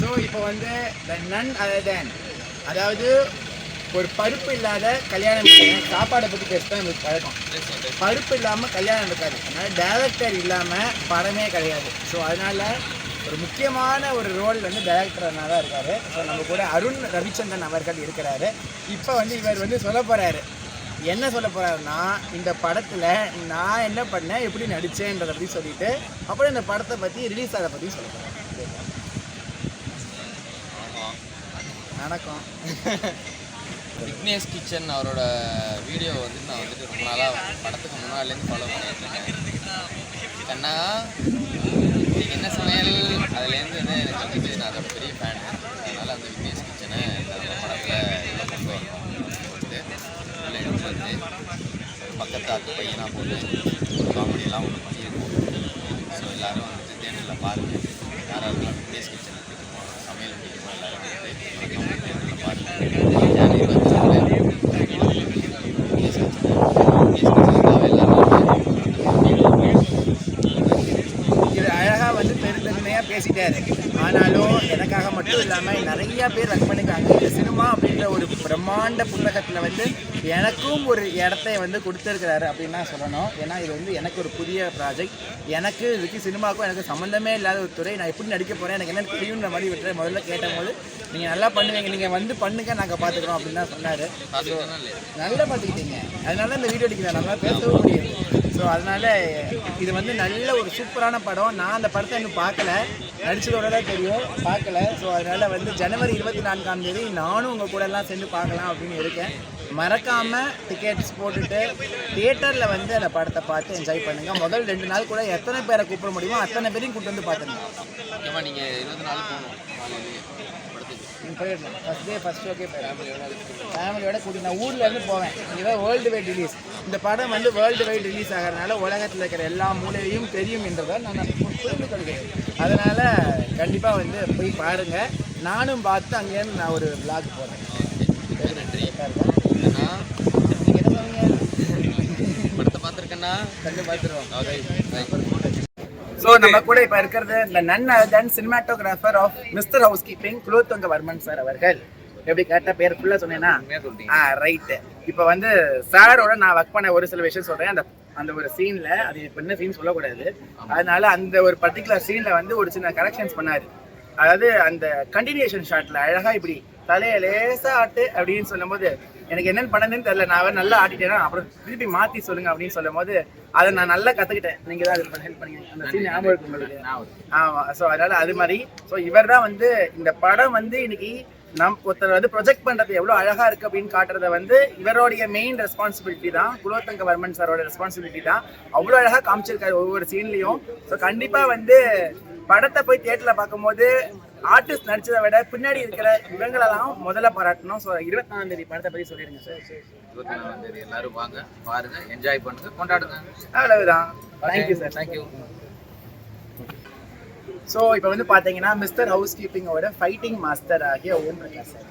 So இப்போ வந்து த நன் other than அதாவது ஒரு பருப்பு இல்லாத கல்யாணம். சாப்பாடை பற்றி பேசுதான் நம்மளுக்கு பழக்கம். பருப்பு இல்லாமல் கல்யாணம் இருக்காது. அதனால் டேரக்டர் இல்லாமல் படமே கிடையாது. ஸோ அதனால் ஒரு முக்கியமான ஒரு ரோல் வந்து டேரக்டர்னா தான் இருக்காரு. ஸோ நம்ம கூட அருண் ரவிச்சந்திரன் அவர்கள் இருக்கிறாரு. இப்போ வந்து இவர் வந்து சொல்ல போகிறாரு என்ன சொல்ல போறாருன்னா இந்த படத்தில் நான் என்ன பண்ணேன் எப்படி நடித்தேன்றதை பற்றி சொல்லிட்டு அப்புறம் இந்த படத்தை பற்றி ரிலீஸ் ஆகிறத பற்றி சொல்ல போகிறேன் வணக்கம் விக்னேஷ் கிச்சன் அவரோட வீடியோ வந்து நான் வந்துட்டு ரொம்ப நாளாக படத்துக்கு முன்னாடிலேருந்து ஃபாலோ பண்ணிட்டு இருக்கேன் என்ன சமையல்? அதுலேருந்து வந்து எனக்கு வந்துட்டு நான் அதோட பெரிய ஃபேன் அதனால் அந்த விக்னேஷ் கிச்சனை அந்த படத்தில் எல்லாம் கொண்டு வரணும் உள்ள எடுத்து வந்து பக்கத்து ஆத்து பையனாக போட்டு காமெடியெல்லாம் ஒன்று பண்ணியிருக்கோம். ஸோ எல்லோரும் வந்துட்டு தேட்டரில் பாருங்கள் யாராவது விக்னேஷ் கிச்சனை சமையல் பிடிக்குமோ எல்லோரும் வந்து தேட்டரில் பாருங்கள் இது அழகாக வந்து பெருந்தன்மையாக பேசிட்டாரு. ஆனாலும் எனக்காக மட்டும் இல்லாமல் நிறைய பேர் ஒர்க் பண்ணிருக்காங்க இந்த சினிமா அப்படின்ற ஒரு பிரம்மாண்ட புத்தகத்தில் வந்து எனக்கும் ஒரு இடத்த வந்து கொடுத்துருக்கிறாரு அப்படின்னு தான் சொல்லணும். ஏன்னா இது வந்து எனக்கு ஒரு புதிய ப்ராஜெக்ட் எனக்கு இதுக்கு சினிமாவுக்கும் எனக்கு சம்மந்தமே இல்லாத ஒரு துறை. நான் எப்படி நடிக்க போகிறேன் எனக்கு என்ன தெரியுன்ற மாதிரி விட்டு முதல்ல கேட்டபோது நீங்கள் நல்லா பண்ணுவீங்க. நீங்கள் வந்து பண்ணுங்க நாங்கள் பார்த்துக்குறோம் அப்படின்னு தான் சொன்னார். நல்லா பார்த்துக்கிட்டீங்க அதனால இந்த வீடியோ எடுக்கிறேன் நல்லா பேசவும் முடியும் ஸோ அதனால் இது வந்து நல்ல ஒரு சூப்பரான படம். நான் அந்த படத்தை இன்னும் பார்க்கல நடிச்சதோட தான் தெரியும். பார்க்கல ஸோ அதனால் வந்து ஜனவரி இருபத்தி நான்காம் தேதி நானும் உங்கள் கூட எல்லாம் சேர்ந்து பார்க்கலாம் அப்படின்னு இருக்கேன். மறக்காமல் டிக்கெட்ஸ் போட்டுட்டு தியேட்டரில் வந்து அந்த படத்தை பார்த்து என்ஜாய் பண்ணுங்கள் முதல் ரெண்டு நாள் கூட எத்தனை பேரை கூப்பிட முடியுமோ அத்தனை பேரையும் கூப்பிட்டு வந்து பார்த்துருங்க. நீங்கள் இருபத்தி நாலு போகணும். போயிடலாம் ஃபஸ்ட் டே ஃபஸ்ட் ஓகே ஃபேமிலியோட கூட்டி நான் ஊர்ல இருந்து போவேன். இதுதான் வேர்ல்டு வைட் ரிலீஸ் இந்த படம் வந்து வேர்ல்டு வைட் ரிலீஸ் ஆகிறதுனால உலகத்தில் இருக்கிற எல்லா மூலையும் தெரியும் என்றதால் நான் புரிந்து கொள்கிறேன். அதனால கண்டிப்பாக வந்து போய் பாருங்க. நானும் பார்த்து அங்கேருந்து நான் ஒரு என்ன சொன்னீங்க? படத்தை பார்த்துருக்கேன்னா கண்டு பார்த்துருவோம். ஸோ நம்ம கூட இப்போ இருக்கிறது இந்த நன் தன் cinematographer of mister house keeping Kulothunga Varman sir அவர்கள். எப்படி கரெக்டாக பேர் ஃபுல்லாக சொன்னேன்னா? ஆ ரைட்டு இப்போ வந்து சாரோட நான் ஒர்க் பண்ண ஒரு சில விஷயம் சொல்கிறேன் அந்த அந்த ஒரு சீனில் அது இப்போ என்ன சீன் சொல்லக்கூடாது. அதனால அந்த ஒரு பர்டிகுலர் சீனில் வந்து ஒரு சின்ன கரெக்ஷன்ஸ் பண்ணாரு. அதாவது அந்த கண்டினியூஷன் ஷாட்டில் அழகாக இப்படி தலையை லேசாக ஆட்டு அப்படின்னு சொல்லும்போது எனக்கு என்னென்னு பண்ணதுன்னு தெரியல. நான் நல்லா ஆட்டிட்டேன்னா அப்புறம் திருப்பி மாற்றி சொல்லுங்க அப்படின்னு சொல்லும்போது அதை நான் நல்லா கற்றுக்கிட்டேன் நீங்கள் தான் அது ஹெல்ப் பண்ணீங்க. அந்த சீன் ஞாபகம் இருக்கு உங்களுக்கு. ஆமாம் ஸோ அதனால அது மாதிரி. ஸோ இவர் தான் வந்து இந்த படம் வந்து இன்னைக்கு நம் ஒருத்தர் வந்து ப்ரொஜெக்ட் பண்றது எவ்வளவு அழகா இருக்கு அப்படின்னு காட்டுறத வந்து இவருடைய மெயின் ரெஸ்பான்சிபிலிட்டி தான் குலோத்தங்க வர்மன் சாரோட ரெஸ்பான்சிபிலிட்டி தான். அவ்வளோ அழகா காமிச்சிருக்காரு ஒவ்வொரு சீன்லயும் ஸோ கண்டிப்பா வந்து படத்தை போய் தியேட்டர்ல பார்க்கும்போது ஆர்டிஸ்ட் நடிச்சதை விட பின்னாடி இருக்கிற இவங்களெல்லாம் முதல்ல பாராட்டணும். ஸோ இருபத்தி நாலாம் தேதி படத்தை பத்தி சொல்லிடுங்க சார் இருபத்தி நாலாம் தேதி எல்லாரும் வாங்க பாருங்க என்ஜாய் பண்ணுங்க கொண்டாடுங்க. அவ்வளவுதான். தேங்க்யூ சார் தேங்க்யூ ஸோ இப்போ வந்து பார்த்தீங்கன்னா மிஸ்டர் ஹவுஸ் கீப்பிங்கோட ஃபைட்டிங் மாஸ்டர் ஆகிய ஓம் பிரகாஷ் சார்.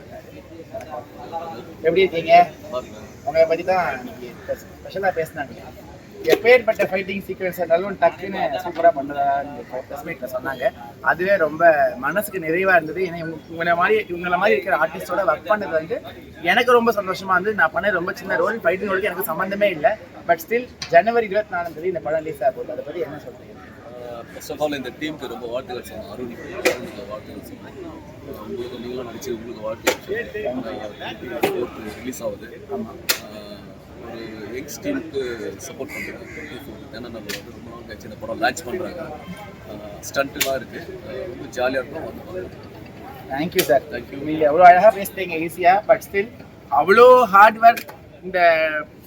எப்படி இருக்கீங்க? உங்களை பற்றி தான் ஸ்பெஷலாக பேசினாங்க. எப்பேற்பட்ட ஃபைட்டிங் சீக்வன்ஸ் இருந்தாலும் டக்குன்னு சூப்பராக மீட்டில் சொன்னாங்க. அதுவே ரொம்ப மனசுக்கு நிறைவாக இருந்தது. ஏன்னா இவங்க- உங்களை மாதிரி இவங்கள மாதிரி இருக்கிற ஆர்டிஸ்டோட ஒர்க் பண்ணது வந்து எனக்கு ரொம்ப சந்தோஷமா இருந்து நான் பண்ண ரொம்ப சின்ன ரோல் ஃபைட்டிங்கோட எனக்கு சம்மந்தமே இல்லை. பட் ஸ்டில் ஜனவரி இருபத்தி நாலாம் தேதி இந்த படம் ரிலீஸ் ஆக போகுது அதை பற்றி என்ன சொல்றீங்க? ஃபர்ஸ்ட் ஆஃப் ஆல் இந்த டீமுக்கு ரொம்ப வாழ்த்துக்கள் அருணுக்கு அருணுக்கு வாழ்த்துக்கள் சொன்னேன் உங்களுக்கு நீங்களும் நடிச்சு உங்களுக்கு வாழ்த்துக்கள் ரிலீஸ் ஆகுது. ஆஹ் ஒரு யங்ஸ் டீமுக்கு சப்போர்ட் பண்ணுறேன் ஏன்னா நம்ம வந்து ரொம்ப நாள் கழிச்சு இந்த படம் லான்ச் பண்ணுறாங்க ஸ்டண்ட்டுலாம் இருக்குது ரொம்ப ஜாலியாக இருக்கும். வந்து. Thank you sir you. நீங்கள் எவ்வளோ அழகாக பேசுறீங்க ஈஸியாக பட் ஸ்டில் அவ்வளோ ஹார்ட் ஒர்க் இந்த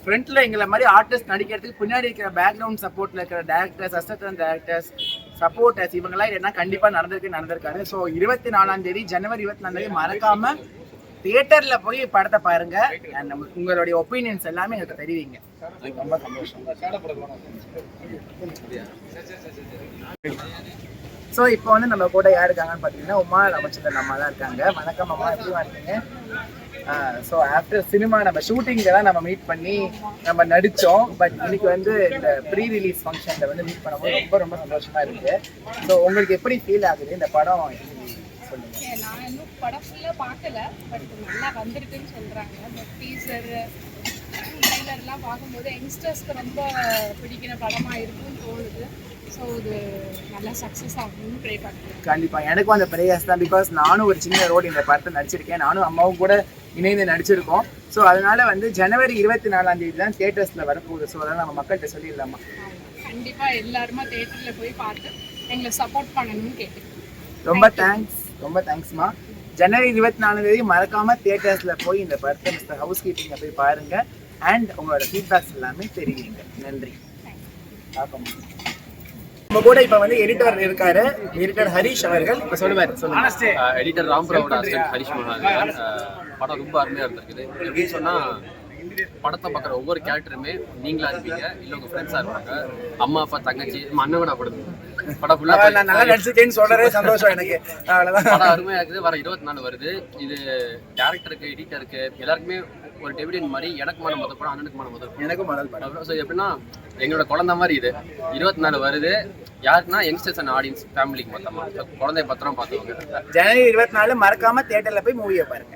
ஃப்ரண்ட்ல எங்களை மாதிரி ஆர்டிஸ்ட் நடிக்கிறதுக்கு பின்னாடி இருக்கிற பேக்ரவுண்ட் சப்போர்ட்ல இருக்கிற டேரக்டர்ஸ் அசிஸ்டன்ட் டேரக்டர்ஸ் சப்போர்ட்டர்ஸ் இவங்கெல்லாம் என்ன கண்டிப்பாக நடந்திருக்கு நடந்திருக்காரு. ஸோ இருபத்தி நாலாம் தேதி ஜனவரி இருபத்தி நாலாம் தேதி மறக்காம தியேட்டர்ல போய் படத்தை பாருங்க. நம்ம- உங்களுடைய ஒப்பீனியன்ஸ் எல்லாமே எனக்கு தெரிவிங்க. ரொம்ப சந்தோஷம். ஸோ இப்போ வந்து நம்ம கூட யார் இருக்காங்கன்னு பார்த்தீங்கன்னா உமா ரமச்சந்திரன் அம்மா தான் இருக்காங்க. வணக்கம் அம்மா. எப்படி இருக்கீங்க ஸோ ஆஃப்டர் சினிமா நம்ம ஷூட்டிங்கில் தான் நம்ம மீட் பண்ணி நம்ம நடித்தோம் பட் இன்னைக்கு வந்து இந்த ப்ரீ ரிலீஸ் ஃபங்க்ஷனில் வந்து மீட் பண்ணும்போது ரொம்ப ரொம்ப சந்தோஷமாக இருக்குது ஸோ உங்களுக்கு எப்படி ஃபீல் ஆகுது? இந்த படம் சொல்லுங்கள் படம் ஃபுல்லாக பார்க்கல பட் நல்லா வந்திருக்குன்னு சொல்கிறாங்க பட் டீசர் ட்ரைலர்லாம் பார்க்கும்போது யங்ஸ்டர்ஸ்க்கு ரொம்ப பிடிக்கிற படமாக இருக்கும்னு தோணுது. ஸோ இது நல்லா சக்ஸஸ் ஆகணும்னு ப்ரே பண்ணுறேன் கண்டிப்பா. எனக்கும் அந்த பிரேயர்ஸ் தான். பிகாஸ் நானும் ஒரு சின்ன ரோல் இந்த படத்தை நடிச்சிருக்கேன். நானும் அம்மாவும் கூட இணைந்து நடிச்சிருக்கோம். ஸோ அதனால வந்து ஜனவரி இருபத்தி நாலாம் தேதி தான் தியேட்டர்ஸ்ல வரப்போகுது. ஸோ அதெல்லாம் நம்ம மக்கள்கிட்ட சொல்லிடலாமா? கண்டிப்பாக எல்லாருமா தேட்டரில் போய் பார்த்து எங்களை சப்போர்ட் பண்ணணும்னு கேட்டுக்கிறேன் ரொம்ப தேங்க்ஸ் ரொம்ப தேங்க்ஸ்மா ஜனவரி இருபத்தி நாலாம் தேதி மறக்காம தியேட்டர்ஸ்ல போய் இந்த படத்தை மிஸ்டர் ஹவுஸ் கீப்பிங்க போய் பாருங்க. அண்ட் உங்களோட ஃபீட்பேக்ஸ் எல்லாமே தெரிவிங்க. நன்றி. நம்ம கூட இப்ப வந்து எடிட்டர் இருக்காரு எடிட்டர் ஹரிஷ் அவர்கள். இப்ப சொல்லுவாரு சொல்லுங்க. எடிட்டர் அசிஸ்டன்ட் ஹரிஷ் படம் ரொம்ப அருமையாக இருந்திருக்குது. எப்படின்னு சொன்னால் படத்தை பார்க்குற ஒவ்வொரு கேரக்டருமே நீங்களா இருப்பீங்க. இல்லை உங்கள் ஃப்ரெண்ட்ஸாக இருப்பாங்க. அம்மா அப்பா தங்கச்சி நம்ம அண்ணவனா படுது படம் ஃபுல்லாக நான் நல்லா நடிச்சிருக்கேன்னு சந்தோஷம் எனக்கு. அவ்வளவுதான். படம் அருமையாக இருக்குது. வர இருபத்தி நாலு வருது. இது டேரக்டருக்கு எடிட்டருக்கு எல்லாருக்குமே ஒரு டெபிடன் மாதிரி எனக்கு மன முதல் படம் அண்ணனுக்கு மன முதல் படம். எனக்கும் முதல் படம். ஸோ எப்படின்னா எங்களோட குழந்தை மாதிரி இது. இருபத்தி நாலு வருது. யாருக்குன்னா யங்ஸ்டர்ஸ் அண்ட் ஆடியன்ஸ் ஃபேமிலிக்கு மொத்தமாக So, குழந்தைய பத்திரம் பார்த்துக்கோங்க. ஜனவரி இருபத்தி நாலு மறக்காம தியேட்டர்ல போய் மூவியை பாருங்க.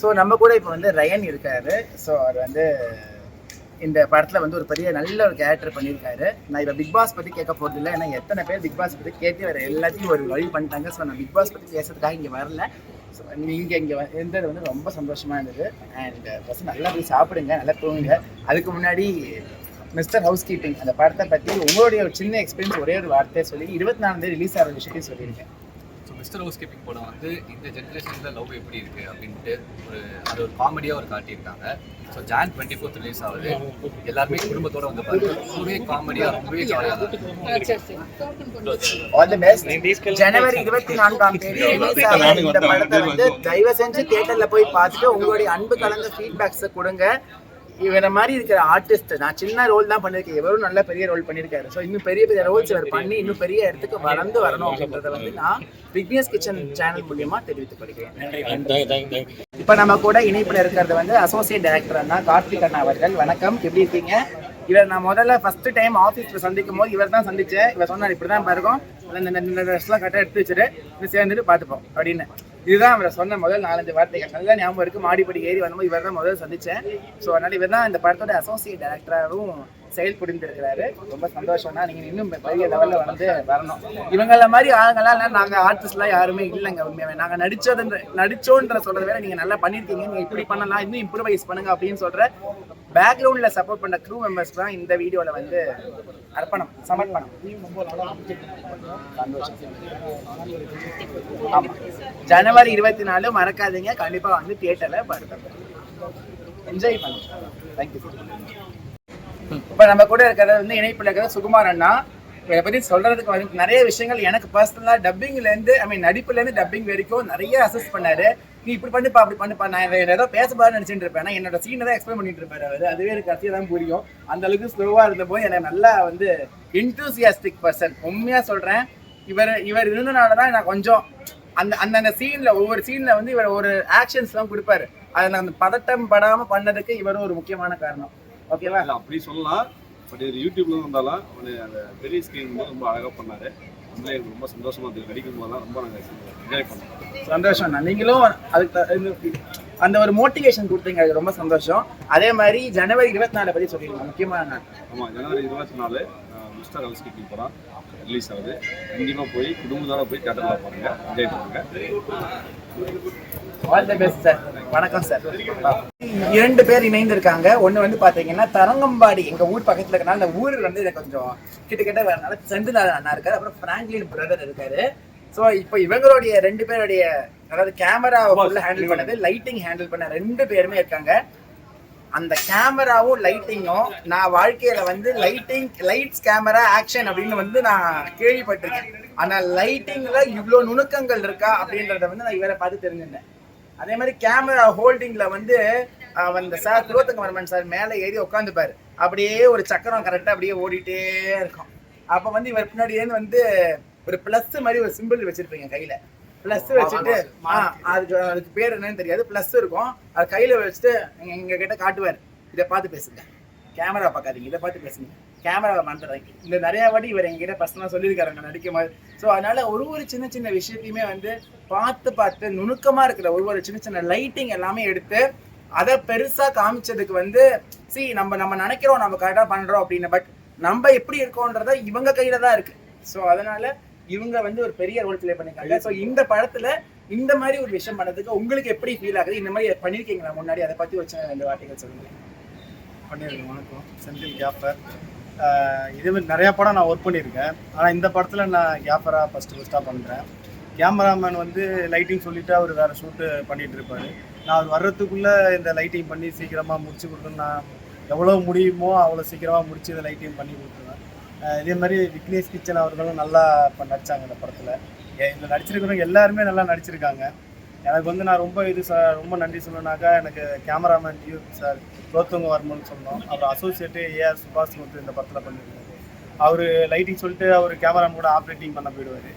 ஸோ நம்ம கூட இப்போ வந்து ரயன் இருக்காரு. ஸோ அவர் வந்து இந்த படத்தில் வந்து ஒரு பெரிய நல்ல ஒரு கேரக்டர் பண்ணியிருக்காரு. நான் இப்போ பிக் பாஸ் பற்றி கேட்க போகிறது இல்லை. ஏன்னா எத்தனை பேர் பிக் பாஸ் பற்றி கேட்டு வேறு எல்லாத்தையும் ஒரு வழி பண்ணிட்டாங்க. ஸோ நான் பிக் பாஸ் பற்றி பேசுறதுக்காக இங்கே வரல. ஸோ நீங்கள் இங்கே வ- இருந்தது வந்து ரொம்ப சந்தோஷமாக இருந்தது. அண்ட் ஃபர்ஸ்ட் நல்லா போய் சாப்பிடுங்க. நல்லா தூங்குங்க. அதுக்கு முன்னாடி மிஸ்டர் ஹவுஸ் கீப்பிங் அந்த படத்தை பற்றி உங்களுடைய ஒரு சின்ன எக்ஸ்பீரியன்ஸ் ஒரே ஒரு வார்த்தையை சொல்லி இருபத்தி நாலு ரிலீஸ் ஆகிற விஷயத்தையும் சொல்லியிருக்கேன். மிஸ்டர் ஹவுஸ் கீப்பிங் படம் வந்து இந்த ஜென்ரேஷனில் லவ் எப்படி இருக்குது அப்படின்ட்டு ஒரு அது ஒரு காமெடியாக ஒரு காட்டியிருக்காங்க. So June twenty fourth release ஆகுது. எல்லாருமே குடும்பத்தோட வந்து பாருங்க ரொம்பவே காமெடியாக ரொம்பவே ஜாலியாக ஆல் தி பெஸ்ட் ஜனவரி இருபத்தி நான்காம் தேதி ரிலீஸ் ஆகிற இந்த படத்தை வந்து தயவு செஞ்சு தியேட்டர்ல போய் பார்த்துட்டு உங்களுடைய அன்பு கலந்த ஃபீட்பேக்ஸை கொடுங்க. இவரை மாதிரி இருக்கிற ஆர்டிஸ்ட் நான் சின்ன ரோல் தான் பண்ணியிருக்கேன். இவரும் நல்ல பெரிய ரோல் பண்ணியிருக்காரு. ஸோ இன்னும் பெரிய பெரிய ரோல்ஸ் இவர் பண்ணி இன்னும் பெரிய இடத்துக்கு வளர்ந்து வரணும் அப்படின்றத வந்து நான் விக்னேஷ் கிச்சன் சேனல் மூலியமா தெரிவித்துக் கொள்கிறேன் நன்றி இப்போ நம்ம கூட இணைப்பில் இருக்கிறது வந்து அசோசியேட் டைரக்டர் அண்ணா கார்த்திக் அண்ணா அவர்கள். வணக்கம். எப்படி இருக்கீங்க? இவர் நான் முதல்ல ஃபர்ஸ்ட் டைம் ஆஃபீஸில் சந்திக்கும் போது இவர் தான் சந்திச்சேன். இவர் சொன்னார் இப்படி தான் பாருக்கும் இந்த ட்ரெஸ்லாம் கரெக்டாக எடுத்து வச்சுட்டு இது சேர்ந்துட்டு பார்த்துப்போம் அப்படின்னு. இதுதான் அவரை சொன்ன முதல் நாலஞ்சு வார்த்தைகள். நல்லா ஞாபகம் இருக்குது மாடிப்படி ஏறி வரும்போது இவர் தான் முதல்ல சந்தித்தேன். ஸோ அதனால் இவர் தான் இந்த படத்தோட அசோசியேட் டேரக்டராகவும் செயல் புரிந்திருக்கிறாரு. ரொம்ப சந்தோஷம்னா நீங்கள் இன்னும் பெரிய லெவலில் வந்து வரணும். இவங்கள மாதிரி ஆளுங்கெல்லாம் நாங்கள் ஆர்டிஸ்ட்லாம் யாருமே இல்லைங்க உண்மையாவே. நாங்கள் நடிச்சதுன்ற நடிச்சோன்ற சொல்கிறத விட நீங்கள் நல்லா பண்ணிருக்கீங்க நீங்கள் இப்படி பண்ணலாம். இன்னும் இம்ப்ரூவைஸ் பண்ணுங்க அப்படின்னு சொல்கிற பேக்ரவுண்டில் சப்போர்ட் பண்ண க்ரூ மெம்பர்ஸ் தான் இந்த வீடியோவில் வந்து அர்ப்பணம் சமர்ப்பணம். ஆமாம் ஜனவரி இருபத்தி நாலு மறக்காதீங்க. கண்டிப்பாக வந்து தியேட்டரில் பாருங்க என்ஜாய் பண்ணுங்க. தேங்க்யூ இப்போ நம்ம கூட இருக்கிறது வந்து இணைப்பில் இருக்கிறது சுகுமார் அண்ணா. இதை பற்றி சொல்கிறதுக்கு வந்து நிறைய விஷயங்கள் எனக்கு பர்சனலாக டப்பிங்லேருந்து ஐ மீன் நடிப்புலேருந்து டப்பிங் வரைக்கும் நிறைய அசஸ் பண்ணார். நீ இப்படி பண்ணுப்பா அப்படி பண்ணுப்பா. நான் ஏதோ பேச பாரு நினச்சிட்டு இருப்பேன். என்னோட சீனை தான் எக்ஸ்பிளைன் பண்ணிட்டு இருப்பாரு அவர். அதுவே எனக்கு கத்தியா தான் புரியும். அந்த அளவுக்கு ஸ்லோவாக இருந்த எனக்கு நல்லா வந்து இன்டூசியாஸ்டிக் பர்சன் உண்மையாக சொல்கிறேன் இவர் இவர் இருந்தனால தான் நான் கொஞ்சம் அந்த அந்தந்த சீனில் ஒவ்வொரு சீனில் வந்து இவர் ஒரு ஆக்ஷன்ஸ்லாம் கொடுப்பாரு. அதை நான் அந்த பதட்டம் படாமல் பண்ணதுக்கு இவரும் ஒரு முக்கியமான காரணம். ஓகேவா? அப்படி சொல்லலாம். பட் இது யூடியூப்ல இருந்தாலும் அவனு அந்த பெரிய ஸ்க்ரீன் ரொம்ப அழகாக பண்ணாரு. உண்மையிலே எனக்கு ரொம்ப சந்தோஷமா இருந்தது. நடிக்கும் போதெல்லாம் ரொம்ப நாங்கள் என்ஜாய் பண்ணோம். சந்தோஷம் தான் நீங்களும் அதுக்கு த- அந்த ஒரு மோட்டிவேஷன் கொடுத்தீங்க. அது ரொம்ப சந்தோஷம். அதே மாதிரி ஜனவரி இருபத்தி நாலு பத்தி சொல்லிருக்கோம் முக்கியமான நாள் ஆமா ஜனவரி இருபத்தி நாலு. மிஸ்டர் ஹவுஸ் கீப்பிங் படம் ரிலீஸ் ஆகுது. கண்டிப்பா போய் குடும்பத்தோட போய் தேட்டர்ல பாருங்க. என்ஜாய் பண்ணுங்க. ஆல் தி பெஸ்ட் சார் வணக்கம் சார் இரண்டு பேர் இணைந்து இருக்காங்க ஒன்னு வந்து பாத்தீங்கன்னா தரங்கம்பாடி. எங்க ஊர் பக்கத்துல இருக்கனால அந்த ஊர் வந்து எனக்கு கொஞ்சம் கிட்ட கிட்ட வரனால செந்தில்நாதன் அண்ணா இருக்காரு அப்புறம் பிராங்க்லின் பிரதர் இருக்காரு. ஸோ இப்போ இவங்களுடைய ரெண்டு பேருடைய அதாவது கேமரா ஹேண்டில் பண்ணது லைட்டிங் ஹேண்டில் பண்ண ரெண்டு பேருமே இருக்காங்க. அந்த கேமராவும் லைட்டிங்கும் நான் வாழ்க்கையில வந்து லைட்டிங் லைட்ஸ் கேமரா ஆக்ஷன் அப்படின்னு வந்து நான் கேள்விப்பட்டிருக்கேன். ஆனா லைட்டிங்ல இவ்வளோ நுணுக்கங்கள் இருக்கா அப்படின்றத வந்து நான் இவரை பார்த்து தெரிஞ்சிருந்தேன். அதே மாதிரி கேமரா ஹோல்டிங்ல வந்து அந்த சார் குலோத்தங்க சார் மேலே ஏறி உட்காந்துப்பாரு அப்படியே ஒரு சக்கரம் கரெக்டாக அப்படியே ஓடிட்டே இருக்கும். அப்போ வந்து இவர் பின்னாடியே வந்து ஒரு ப்ளஸ் மாதிரி ஒரு சிம்பிள் வச்சிருப்பீங்க கையில. ப்ளஸ் வச்சுட்டு அதுக்கு அதுக்கு பேர் என்னன்னு தெரியாது. ப்ளஸ் இருக்கும். அது கையில வச்சுட்டு எங்க- எங்க கிட்ட காட்டுவார். இதை பார்த்து பேசுங்க. கேமரா பார்க்காதீங்க. இதை பார்த்து பேசுங்க. கேமராவை மறந்துடுறீங்க இந்த நிறைய வாட்டி இவர் எங்ககிட்ட பர்சனலாக சொல்லியிருக்காரு நான் நடிக்கும் போது. ஸோ அதனால ஒரு ஒரு சின்ன சின்ன விஷயத்தையுமே வந்து பார்த்து பார்த்து நுணுக்கமாக இருக்கிற ஒரு ஒரு சின்ன சின்ன லைட்டிங் எல்லாமே எடுத்து அதை பெருசா காமிச்சதுக்கு வந்து சி நம்ம நம்ம நினைக்கிறோம் நம்ம கரெக்டாக பண்றோம் அப்படின்னு. பட் நம்ம எப்படி இருக்கோன்றத இவங்க கையில தான் இருக்கு. ஸோ அதனால இவங்க வந்து ஒரு பெரிய ரோல் ப்ளே பண்ணிருக்காங்க ஸோ இந்த படத்துல இந்த மாதிரி ஒரு விஷயம் பண்ணதுக்கு உங்களுக்கு எப்படி ஃபீல் ஆகுது? இந்த மாதிரி பண்ணிருக்கீங்களா? முன்னாடி அதை பத்தி வச்ச ரெண்டு வார்த்தைகள் சொல்லுங்க. பண்ணியிருக்கேன் வணக்கம். செந்தில் கேப்பர் இதே மாதிரி நிறையா படம் நான் ஒர்க் பண்ணியிருக்கேன். ஆனால் இந்த படத்தில் நான் கேப்பராக ஃபஸ்ட்டு ஃபஸ்ட்டாக பண்ணுறேன் கேமராமேன் வந்து லைட்டிங் சொல்லிட்டு அவர் வேறு ஷூட்டு பண்ணிகிட்டு இருப்பார். நான் அவர் வர்றதுக்குள்ளே இந்த லைட்டிங் பண்ணி சீக்கிரமாக முடிச்சு கொடுக்கணும். நான் எவ்வளோ முடியுமோ அவ்வளோ சீக்கிரமாக முடிச்சு இந்த லைட்டிங் பண்ணி கொடுத்துருவேன். இதே மாதிரி விக்னேஷ் கிச்சன் அவர்களும் நல்லா இப்போ நடித்தாங்க இந்த படத்தில். இதில் நடிச்சிருக்கிறவங்க எல்லாருமே நல்லா நடிச்சிருக்காங்க. எனக்கு வந்து நான் ரொம்ப இது ச ரொம்ப நன்றி சொல்லணுனாக்கா எனக்கு cameraman you sir Kulothunga Varman சொன்னோம். அப்புறம் அசோசியேட்டு ஏஆர் சுபாஷ் வந்து இந்த படத்தில் பண்ணியிருந்தாரு அவர் லைட்டிங் சொல்லிட்டு அவர் கேமராமேன் கூட ஆப்ரேட்டிங் பண்ண போயிடுவார்.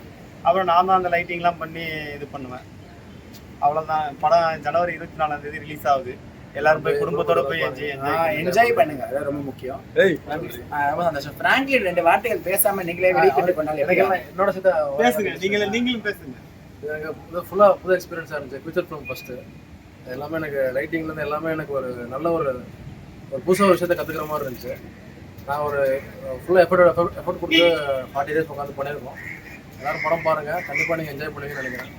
அப்புறம் நான் தான் அந்த லைட்டிங்லாம் பண்ணி இது பண்ணுவேன். அவ்வளோதான் படம் ஜனவரி இருபத்தி நாலாம் தேதி ரிலீஸ் ஆகுது. எல்லாரும் போய் குடும்பத்தோட போய் என்ஜாய் என்ஜாய் பண்ணுங்க. அதான் ரொம்ப முக்கியம். ரொம்ப சந்தோஷம். பிராங்க்லின் ரெண்டு வார்த்தைகள் பேசாம நீங்களே வெளியிட்டு பண்ணாலும் எப்படி என்னோட சேர்த்து பேசுங்க. நீங்களே நீங்களும் பேசுங்க. எனக்கு ஃபுல்லாக புது எக்ஸ்பீரியன்ஸாக இருந்துச்சு. ஃபியூச்சர் ஃபிலிம் ஃபஸ்ட்டு எல்லாமே எனக்கு லைட்டிங்லேருந்து எல்லாமே எனக்கு ஒரு நல்ல ஒரு ஒரு புதுசாக ஒரு விஷயத்தை கற்றுக்கிற மாதிரி இருந்துச்சு. நான் ஒரு ஃபுல்லாக எஃபர்ட் எஃபர்ட் எஃபர்ட் கொடுத்து ஃபார்ட்டி டேஸ் உட்காந்து பண்ணியிருக்கோம். எல்லாரும் படம் பாருங்கள் கண்டிப்பாக நீங்கள் என்ஜாய் பண்ணுவீங்கன்னு நினைக்கிறேன்.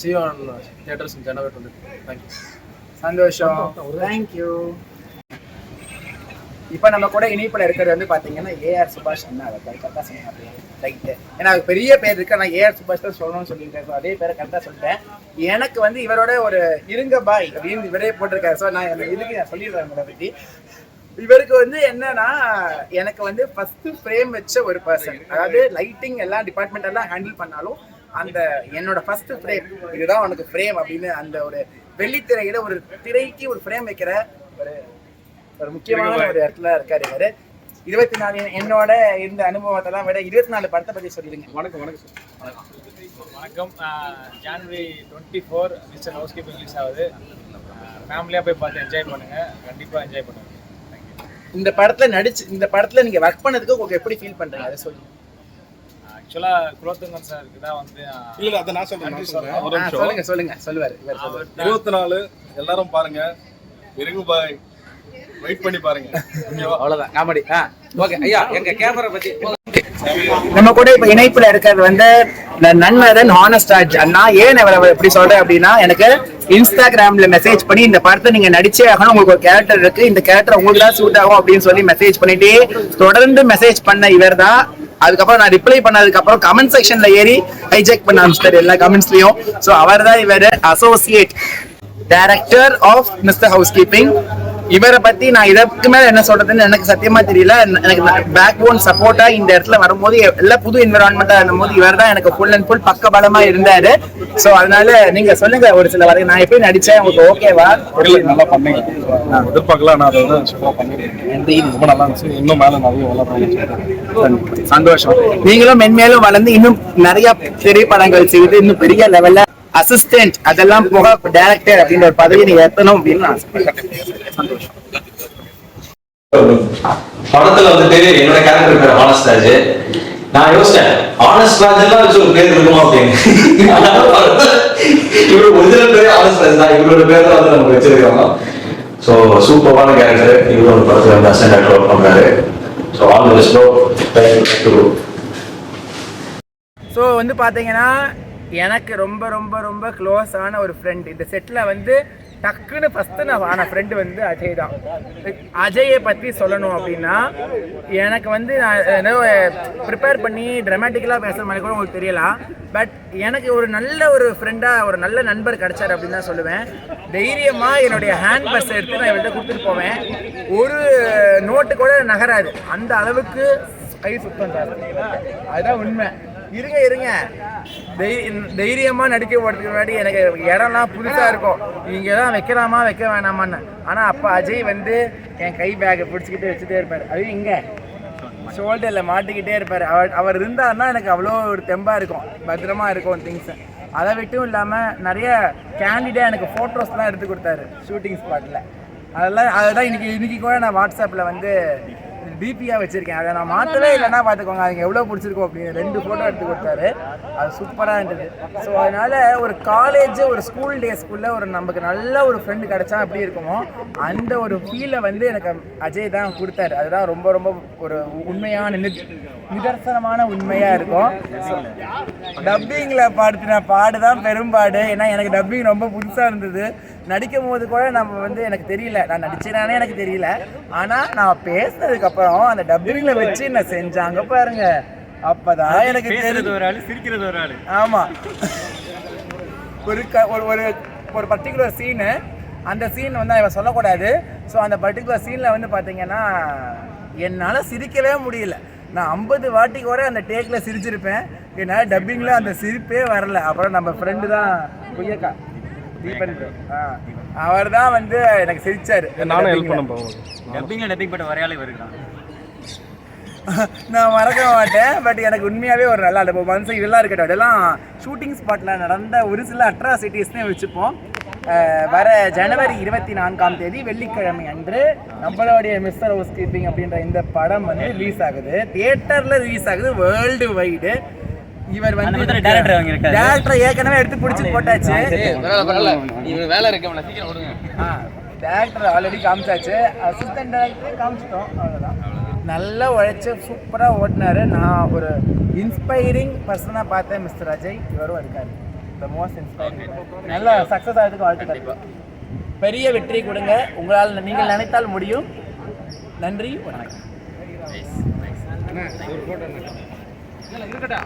See on theatres in January twenty thank you சந்தோஷம். தேங்க்யூ இப்போ நம்ம கூட இணைப்பில் இருக்கிறது வந்து பார்த்தீங்கன்னா ஏஆர் சுபாஷ் அண்ணா அவர். கரெக்டாக சொன்னாங்க ரைட்டு ஏன்னா பெரிய பேர் இருக்கு. நான் ஏஆர் சுபாஷ் தான் சொல்லணும்னு சொல்லியிருக்கேன் ஸோ அதே பேரை கரெக்டாக சொல்லிட்டேன். எனக்கு வந்து இவரோட ஒரு இருங்க பாய் அப்படின்னு இவரே போட்டிருக்காரு. ஸோ நான் இதுக்கு நான் சொல்லிடுறேன் உங்களை பற்றி இவருக்கு வந்து என்னன்னா எனக்கு வந்து ஃபர்ஸ்ட் ஃப்ரேம் வச்ச ஒரு பர்சன் அதாவது லைட்டிங் எல்லாம் டிபார்ட்மெண்ட் எல்லாம் ஹேண்டில் பண்ணாலும் அந்த என்னோட ஃபர்ஸ்ட் ஃப்ரேம் இதுதான் உனக்கு ஃப்ரேம் அப்படின்னு அந்த ஒரு வெள்ளித்திரையில ஒரு திரைக்கு ஒரு ஃப்ரேம் வைக்கிற ஒரு ஒரு முக்கியமான ஒரு இடத்துல இருக்காரு இவரு. இருபத்தி நாலு என்னோட இருந்த அனுபவத்தெல்லாம் விட இருபத்தி நாலு படத்தை பத்தி சொல்லிடுங்க வணக்கம் வணக்கம் வணக்கம். January twenty four mister housekeeping release ஆகுது. ஃபேமிலியாக போய் பார்த்து என்ஜாய் பண்ணுங்கள் கண்டிப்பாக என்ஜாய் பண்ணுங்கள் இந்த படத்துல நடிச்சு இந்த படத்துல நீங்க ஒர்க் பண்ணதுக்கு உங்களுக்கு எப்படி ஃபீல் பண்றீங்க? அதை சொல்லுங்க. ஆக்சுவலாக குலோத்துங்கன் சாருக்கு தான் வந்து ஆஹ், இல்லை அதை நான் சொல்றேன் நான் சொல்றேன். ஒரு ஆ, நிமிஷம் சொல்லுங்க சொல்லுங்க சொல்லுவாரு இருபத்தி நாலு எல்லாரும் பாருங்க. இருங்க பாய் வெயிட் பண்ணி பாருங்க. அவ்வளோதான் காமெடி. ஆ ஓகே ஐயா எங்க கேமரா பத்தி நம்ம கூட இப்ப இணைப்புல இருக்கிறது வந்து நன்மதன் ஹானஸ்ட் ராஜ் அண்ணா ஏன் அவரை எப்படி சொல்றேன் அப்படின்னா எனக்கு இன்ஸ்டாகிராம்ல மெசேஜ் பண்ணி இந்த படத்தை நீங்க நடிச்சே ஆகணும். உங்களுக்கு ஒரு கேரக்டர் இருக்கு. இந்த கேரக்டர் உங்களுக்கு தான் சூட் ஆகும் அப்படின்னு சொல்லி மெசேஜ் பண்ணிட்டு தொடர்ந்து மெசேஜ் பண்ண இவர் தான் அதுக்கப்புறம் நான் ரிப்ளை பண்ணதுக்கு அப்புறம் கமெண்ட் செக்ஷன்ல ஏறி ஹைஜெக் பண்ண ஆரம்பிச்சிட்டாரு எல்லா கமெண்ட்ஸ்லயும் ஸோ அவர் தான் இவர் associate director of mister housekeeping இவரை பத்தி நான் இதற்கு மேல என்ன சொல்றதுன்னு எனக்கு சத்தியமா தெரியல. எனக்கு பேக் போன் சப்போர்ட்டா இந்த இடத்துல வரும்போது எல்லாம் புது என்விரான்மெண்டா இருந்தபோது இவர் தான் எனக்கு ஃபுல் அண்ட் ஃபுல் பக்க பலமா இருந்தாரு. சோ அதனால நீங்க சொல்லுங்க ஒரு சில வரை நான் எப்படி நடிச்சேன் உங்களுக்கு ஓகேவா நல்லா பண்ணீங்க நான் எதிர்பார்க்கல நான் அதை வந்து சூப்பராக பண்ணிருக்கேன். ரொம்ப நல்லா இருந்துச்சு. இன்னும் மேலே நிறைய வளரணும் சந்தோஷம். நீங்களும் மென்மேலும் வளர்ந்து இன்னும் நிறைய திரைப்படங்கள் செய்து இன்னும் பெரிய லெவல்ல அசிஸ்டன்ட் அதெல்லாம் போக டைரக்டர் அப்படின்ற ஒரு பதவியை நீங்க எத்தணும் அப்படின்னு நான். சந்தோஷம் படத்துல வந்துட்டு என்னோட கேரக்டர் பேர் ஆனஸ்ட் ராஜ் நான் யோசிச்சேன் ஆனஸ்ட் ராஜ் எல்லாம் வச்சு ஒரு பேர் இருக்குமா அப்படின்னு. இவரோட ஒரிஜினல் பேரே ஆனஸ்ட் ராஜ் தான் இவரோட பேர் தான் வந்து நமக்கு வச்சிருக்காங்க. ஸோ சூப்பரான கேரக்டர் இவரோட படத்துல வந்து அசிஸ்டன்ட் டாக்டர் ஒர்க் பண்றாரு. So all the best to so வந்து பார்த்தீங்கன்னா எனக்கு ரொம்ப ரொம்ப ரொம்ப க்ளோஸான ஒரு ஃப்ரெண்ட் இந்த செட்டில் வந்து டக்குன்னு ஃபஸ்ட்டு நான் ஆன ஃப்ரெண்டு வந்து அஜய் தான். அஜயை பற்றி சொல்லணும் அப்படின்னா எனக்கு வந்து நான் ஏதோ ப்ரிப்பேர் பண்ணி ட்ரமேட்டிக்கலாக பேசுகிற மாதிரி கூட உங்களுக்கு தெரியலாம். பட் எனக்கு ஒரு நல்ல ஒரு ஃப்ரெண்டாக ஒரு நல்ல நண்பர் கிடச்சார் அப்படின்னு தான் சொல்லுவேன். தைரியமாக என்னுடைய ஹேண்ட் பர்ஸ் எடுத்து நான் இவர்கிட்ட கொடுத்துட்டு போவேன். ஒரு நோட்டு கூட நகராது. அந்த அளவுக்கு கை சுத்தம் ஜாஸ்தி. அதுதான் உண்மை. இருங்க இருங்க. தை- தைரியமா நடிக்க போடுறதுக்கு முன்னாடி எனக்கு இடம்லாம் புதுசா இருக்கும். இங்க தான் வைக்கலாமா வைக்க வேணாமான்னு. ஆனா அப்ப அஜய் வந்து என் கை பேக்கை பிடிச்சிக்கிட்டு வச்சுட்டே இருப்பாரு. அது இங்க. ஷோல்டர்ல மாட்டிக்கிட்டே இருப்பாரு. அவர் அவர் இருந்தாருன்னா எனக்கு அவ்வளோ ஒரு தெம்பா இருக்கும். பத்திரமா இருக்கும் திங்ஸ் அதை விட்டும் இல்லாம நிறைய கேண்டிடே எனக்கு ஃபோட்டோஸ்லாம் எடுத்து கொடுத்தாரு ஷூட்டிங் ஸ்பாட்ல அதெல்லாம் அதுதான் இன்னைக்கு இன்னைக்கு கூட நான் வாட்ஸ்அப்பில் வந்து டிபியாக வச்சுருக்கேன். அதை நான் மாற்றவே இல்லைன்னா பார்த்துக்கோங்க அதுக்கு எவ்வளோ பிடிச்சிருக்கோம் அப்படின்னு ரெண்டு ஃபோட்டோ எடுத்து கொடுத்தாரு. அது சூப்பராக இருந்தது. ஸோ அதனால் ஒரு காலேஜ் ஒரு ஸ்கூல் டேஸ்க்குள்ளே ஒரு நமக்கு நல்ல ஒரு ஃப்ரெண்டு கிடைச்சா எப்படி இருக்குமோ அந்த ஒரு ஃபீலை வந்து எனக்கு அஜய் தான் கொடுத்தாரு. அதுதான் ரொம்ப ரொம்ப ஒரு உண்மையான நித் நிதர்சனமான உண்மையாக இருக்கும். டப்பிங்கில் பாடுத்தின பாடு தான் பெரும்பாடு ஏன்னா எனக்கு டப்பிங் ரொம்ப புதுசாக இருந்தது. நடிக்கும் போது கூட நம்ம வந்து எனக்கு தெரியல. நான் நடிச்சேனானே எனக்கு தெரியல. ஆனால் நான் பேசுனதுக்கப்புறம் அந்த டப்பிங்கில் வச்சு நான் செஞ்சாங்க பாருங்க. அப்பதான் எனக்கு தெரியுது ஒரு ஆள் சிரிக்கிறது ஒரு ஆள். ஆமா. ஒரு க ஒரு ஒரு ஒரு பர்டிகுலர் சீனு அந்த சீன் வந்து இவன் சொல்லக்கூடாது. ஸோ அந்த பர்டிகுலர் சீனில் வந்து பார்த்தீங்கன்னா என்னால் சிரிக்கவே முடியல. நான் ஐம்பது வாட்டி கூட அந்த டேக்கில் சிரிச்சிருப்பேன். என்னால் டப்பிங்கில் அந்த சிரிப்பே வரல. அப்புறம் நம்ம ஃப்ரெண்டு தான் குய்யக்கா. தீபன் அவர் தான் வந்து எனக்கு சிரிச்சாரு. நானும் ஹெல்ப் பண்ண டப்பிங்ல டப்பிங் பட்ட வரையாளே வருகிறான் நான் மறக்க மாட்டேன் பட் எனக்கு உண்மையாகவே ஒரு நல்ல அனுபவம் மனசு இதெல்லாம் இருக்கட்டும் அதெல்லாம் ஷூட்டிங் ஸ்பாட்டில் நடந்த ஒரு சில அட்ராசிட்டிஸ்னே வச்சுப்போம். வர ஜனவரி இருபத்தி நான்காம் தேதி வெள்ளிக்கிழமை அன்று நம்மளுடைய மிஸ்டர் ஹவுஸ் கீப்பிங் அப்படின்ற இந்த படம் வந்து ரிலீஸ் ஆகுது. தியேட்டரில் ரிலீஸ் ஆகுது வேர்ல்டு வைடு இவர் வந்து டேரக்டர் ஏற்கனவே எடுத்து பிடிச்சி போட்டாச்சு. இவனுக்கு வேலை இருக்கு அவனை சீக்கிரம் விடுங்க டேரக்டர் ஆல்ரெடி காமிச்சாச்சு. அசிஸ்டன்ட் டேரக்டர் காமிச்சிட்டோம் அவ்வளோதான் நல்லா உழைச்சி சூப்பராக ஓட்டினாரு. நான் ஒரு இன்ஸ்பைரிங் பர்சனாக பார்த்தேன் மிஸ்டர் அஜய். இவரும் இருக்காரு. த மோஸ்ட் இன்ஸ்பைரிங் நல்ல சக்ஸஸ் ஆகிறதுக்கு வாழ்த்துக்கள் பெரிய வெற்றி கொடுங்க. உங்களால் நீங்கள் நினைத்தால் முடியும். நன்றி வணக்கம். இருக்கட்டா